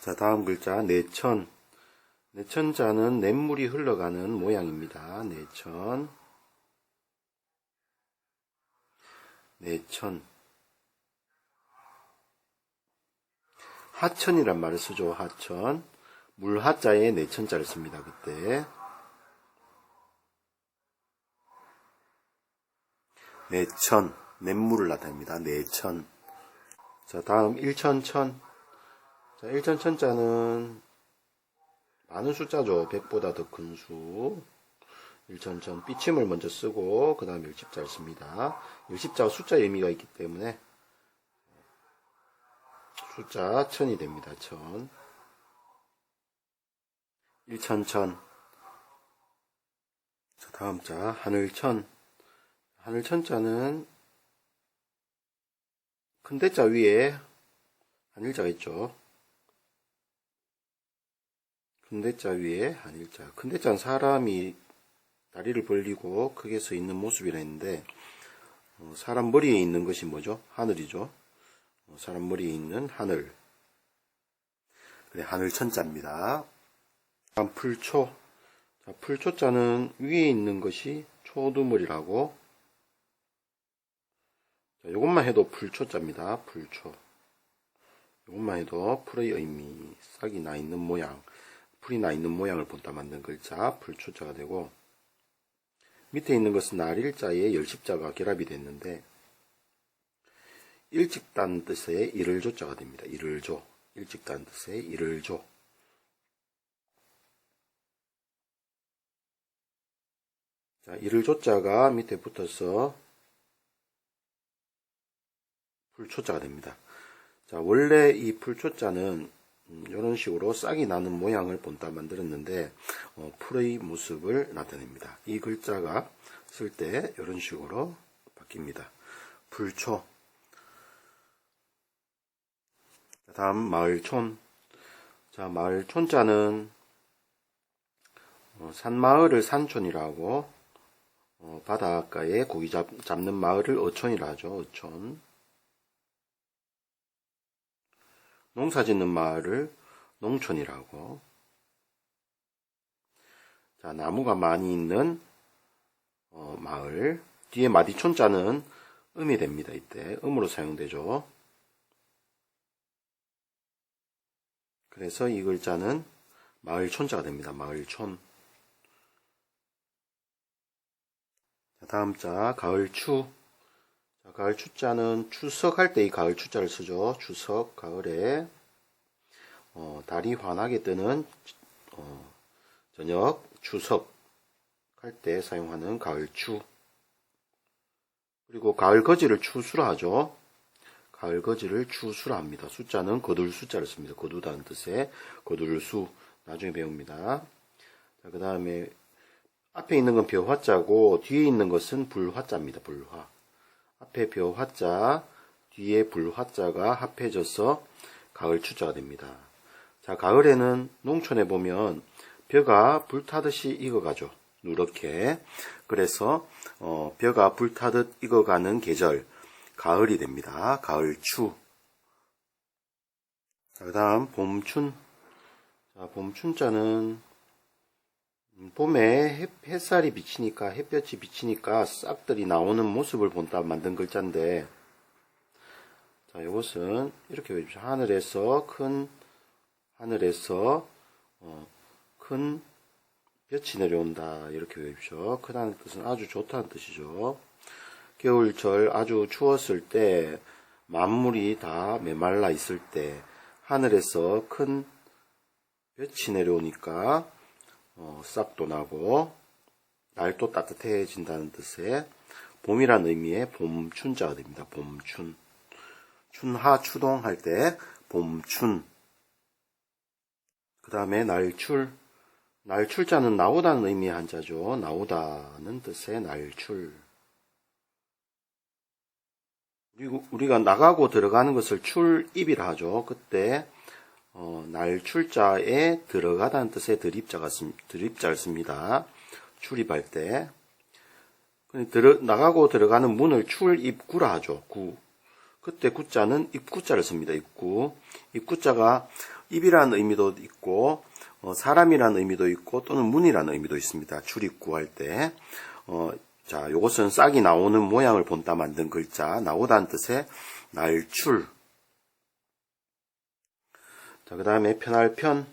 자, 다음 글자 내천. 내천자는 냇물이 흘러가는 모양입니다. 내천. 내천. 하천이란 말을 쓰죠. 하천. 물하자에 내천자를 씁니다. 그때. 내천. 냇물을 나타냅니다. 내천. 자, 다음 일천천. 자, 일천천자는 많은 숫자죠. 100보다 더 큰 수. 일천천 삐침을 먼저 쓰고 그 다음 일십자를 씁니다. 일십자가 숫자 의미가 있기 때문에 숫자 천이 됩니다. 천. 일천천. 자, 다음 자 하늘천. 하늘천자는 큰 대자 위에 한일자가 있죠. 큰 대자 위에 한일자. 큰 대자는 사람이 다리를 벌리고 크게 서 있는 모습이라 했는데 어, 사람 머리에 있는 것이 뭐죠? 하늘이죠. 어, 사람 머리에 있는 하늘. 그래 하늘 천자입니다. 다음 풀초. 자, 풀초자는 위에 있는 것이 초두물이라고. 자, 이것만 해도 풀초자입니다. 풀초. 이것만 해도 풀의 의미, 싹이 나 있는 모양, 풀이 나 있는 모양을 본따 만든 글자 풀초자가 되고 밑에 있는 것은 날일자에 열십자가 결합이 됐는데 일찍단 뜻의 이를 조자가 됩니다. 이를 조. 일찍단 뜻의 이를 조. 자, 이를 조자가 밑에 붙어서 풀초자가 됩니다. 자, 원래 이 풀초자는 이런 식으로 싹이 나는 모양을 본따 만들었는데 어, 풀의 모습을 나타냅니다. 이 글자가 쓸 때 이런 식으로 바뀝니다. 자, 다음 마을촌. 자, 마을촌자는 어, 산마을을 산촌이라고 어, 바닷가에 고기 잡, 잡는 마을을 어촌이라 하죠. 어촌. 농사 짓는 마을을 농촌이라고. 자, 나무가 많이 있는 어, 마을. 뒤에 마디촌 자는 음이 됩니다. 이때 음으로 사용되죠. 그래서 이 글자는 마을촌자가 됩니다. 마을촌. 자, 다음 자 가을추. 자, 가을 추자는 추석할 때 이 가을 추자를 쓰죠. 추석, 가을에 어, 달이 환하게 뜨는 어, 저녁, 추석 할 때 사용하는 가을 추. 그리고 가을 거지를 추수라 하죠. 가을 거지를 추수라 합니다. 숫자는 거둘 숫자를 씁니다. 거두다는 뜻의 거둘 수. 나중에 배웁니다. 자, 그 다음에 앞에 있는 건 벼화자고 뒤에 있는 것은 불화자입니다. 불화. 앞에 벼 화자, 뒤에 불 화자가 합해져서 가을 추자가 됩니다. 자, 가을에는 농촌에 보면 벼가 불타듯이 익어가죠. 누렇게. 그래서 어, 벼가 불타듯 익어가는 계절, 가을이 됩니다. 가을 추. 자, 그 다음 봄춘. 자, 봄춘자는 봄에 햇, 햇살이 비치니까 햇볕이 비치니까 싹들이 나오는 모습을 본따 만든 글자인데 자 이것은 이렇게 외우십시오. 하늘에서 큰 하늘에서 어, 큰 볕이 내려온다 이렇게 외우십시오. 크다는 뜻은 아주 좋다는 뜻이죠. 겨울철 아주 추웠을 때 만물이 다 메말라 있을 때 하늘에서 큰 볕이 내려오니까 어, 싹도 나고 날도 따뜻해진다는 뜻의 봄이라는 의미의 봄춘자가 됩니다. 봄춘. 춘하 추동 할 때 봄춘. 그 다음에 날출. 날출자는 나오다는 의미의 한자죠. 나오다는 뜻의 날출. 그리고 우리가 나가고 들어가는 것을 출입이라 하죠. 그때 어, 날 출자에 들어가다는 뜻의 드립자가 드립자를 씁니다. 출입할 때 들어, 나가고 들어가는 문을 출입구라 하죠. 구. 그때 구자는 입구자를 씁니다. 입구. 입구자가 입이라는 의미도 있고 어, 사람이라는 의미도 있고 또는 문이라는 의미도 있습니다. 출입구 할 때. 어, 자, 요것은 싹이 나오는 모양을 본따 만든 글자, 나오다는 뜻의 날출. 자, 그 다음에 편할 편.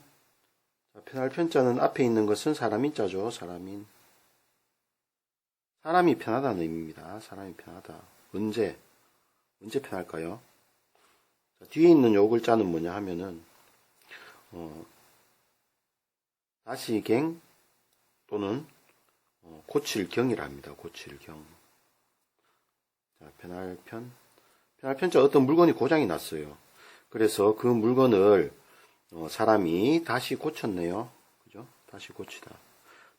자, 편할 편자는 앞에 있는 것은 사람인 자죠. 사람인. 사람이 편하다는 의미입니다. 사람이 편하다. 언제? 언제 편할까요? 자, 뒤에 있는 요 글자는 뭐냐 하면은, 어, 다시갱 또는 어, 고칠경이라 합니다. 고칠경. 자, 편할 편. 편할 편자 어떤 물건이 고장이 났어요. 그래서 그 물건을 어, 사람이 다시 고쳤네요. 그죠? 다시 고치다.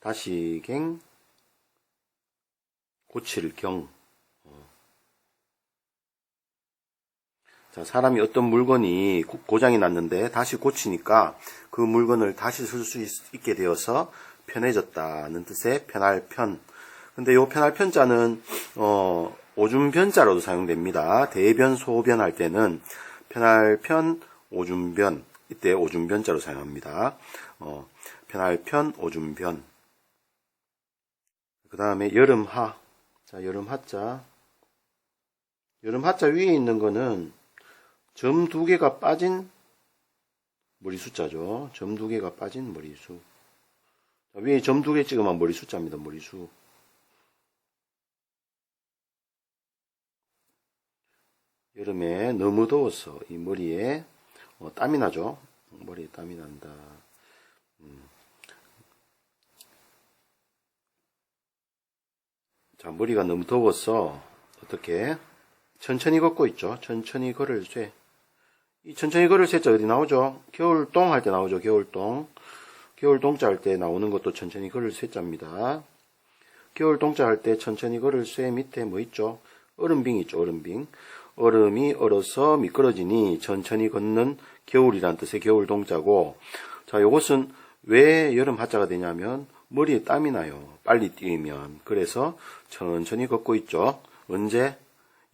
다시 갱 고칠 경. 어. 자, 사람이 어떤 물건이 고- 고장이 났는데 다시 고치니까 그 물건을 다시 쓸 수 있게 되어서 편해졌다는 뜻의 편할 편. 근데 요 편할 편자는 어, 오줌 변자로도 사용됩니다. 대변 소변 할 때는 편할 편 오줌 변 이때 오줌 변자로 사용합니다. 어, 편할 편 오줌 변. 그 다음에 여름 하. 자, 여름 하자. 여름 하자 위에 있는 거는 점 두 개가 빠진 머리 숫자죠. 점 두 개가 빠진 머리수. 자, 위에 점 두 개 찍으면 머리 숫자입니다. 머리수. 여름에 너무 더워서 이 머리에 어, 땀이 나죠. 머리에 땀이 난다. 음. 자, 머리가 너무 더워서 어떻게 천천히 걷고 있죠. 천천히 걸을 쇠. 이 천천히 걸을 쇠자 어디 나오죠? 겨울동 할 때 나오죠. 겨울동. 겨울동자 할 때 나오는 것도 천천히 걸을 쇠자입니다. 겨울동자 할 때 천천히 걸을 쇠 밑에 뭐 있죠? 얼음빙 있죠. 얼음빙. 얼음이 얼어서 미끄러지니 천천히 걷는 겨울이란 뜻의 겨울 동자고 자, 요것은 왜 여름 하자가 되냐면 머리에 땀이 나요. 빨리 뛰면. 그래서 천천히 걷고 있죠. 언제?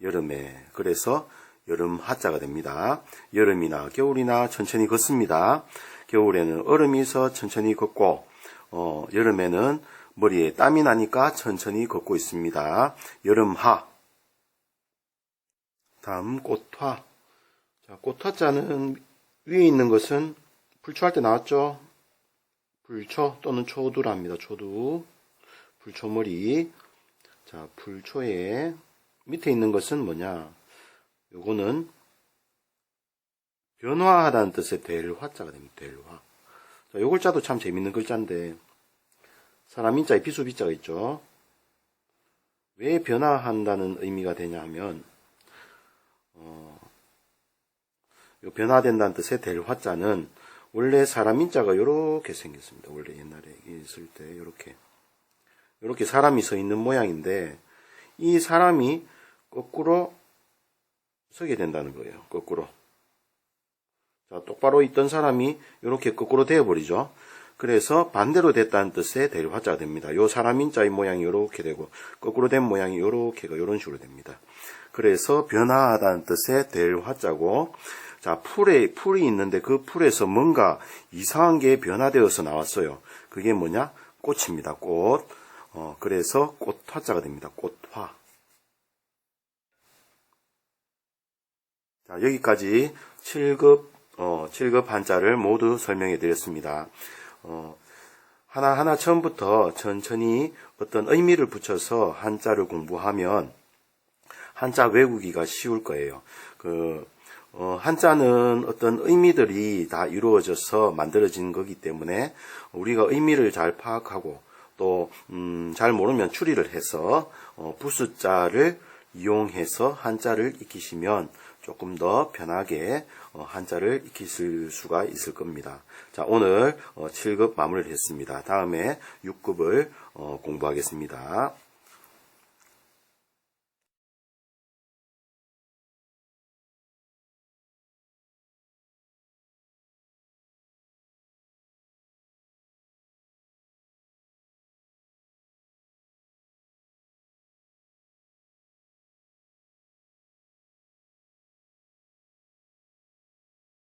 여름에. 그래서 여름 하자가 됩니다. 여름이나 겨울이나 천천히 걷습니다. 겨울에는 얼음이 있어 천천히 걷고, 어, 여름에는 머리에 땀이 나니까 천천히 걷고 있습니다. 여름하. 다음 꽃화. 자, 꽃화자는 위에 있는 것은 불초할 때 나왔죠? 불초 또는 초두랍니다. 초두. 불초머리. 자, 불초에 밑에 있는 것은 뭐냐? 요거는 변화하다는 뜻의 될 화자가 됩니다. 될 화. 자, 요 글자도 참 재밌는 글자인데 사람 인자에 비수 비자가 있죠. 왜 변화한다는 의미가 되냐 하면 어, 요 변화된다는 뜻의 될 화자는 원래 사람 인 자가 요렇게 생겼습니다. 원래 옛날에 있을 때 요렇게 요렇게 사람이 서 있는 모양인데 이 사람이 거꾸로 서게 된다는 거예요. 거꾸로. 자, 똑바로 있던 사람이 이렇게 거꾸로 되어버리죠. 그래서 반대로 됐다는 뜻의 대화자가 됩니다. 요 사람 인자의 모양이 이렇게 되고 거꾸로 된 모양이 이렇게가 이런 식으로 됩니다. 그래서 변화하다는 뜻의 대화자고 자 풀에 풀이 있는데 그 풀에서 뭔가 이상한 게 변화되어서 나왔어요. 그게 뭐냐? 꽃입니다. 꽃. 어, 그래서 꽃화자가 됩니다. 꽃화. 자, 여기까지 7급, 어, 7급 한자를 모두 설명해 드렸습니다. 어, 하나하나 처음부터 천천히 어떤 의미를 붙여서 한자를 공부하면 한자 외우기가 쉬울 거예요. 그, 어, 한자는 어떤 의미들이 다 이루어져서 만들어진 거기 때문에 우리가 의미를 잘 파악하고 또, 음, 잘 모르면 추리를 해서, 어, 부수자를 이용해서 한자를 익히시면 조금 더 편하게 어, 한자를 익히실 수가 있을 겁니다. 자, 오늘 어, 7급 마무리를 했습니다. 다음에 6급을 어, 공부하겠습니다.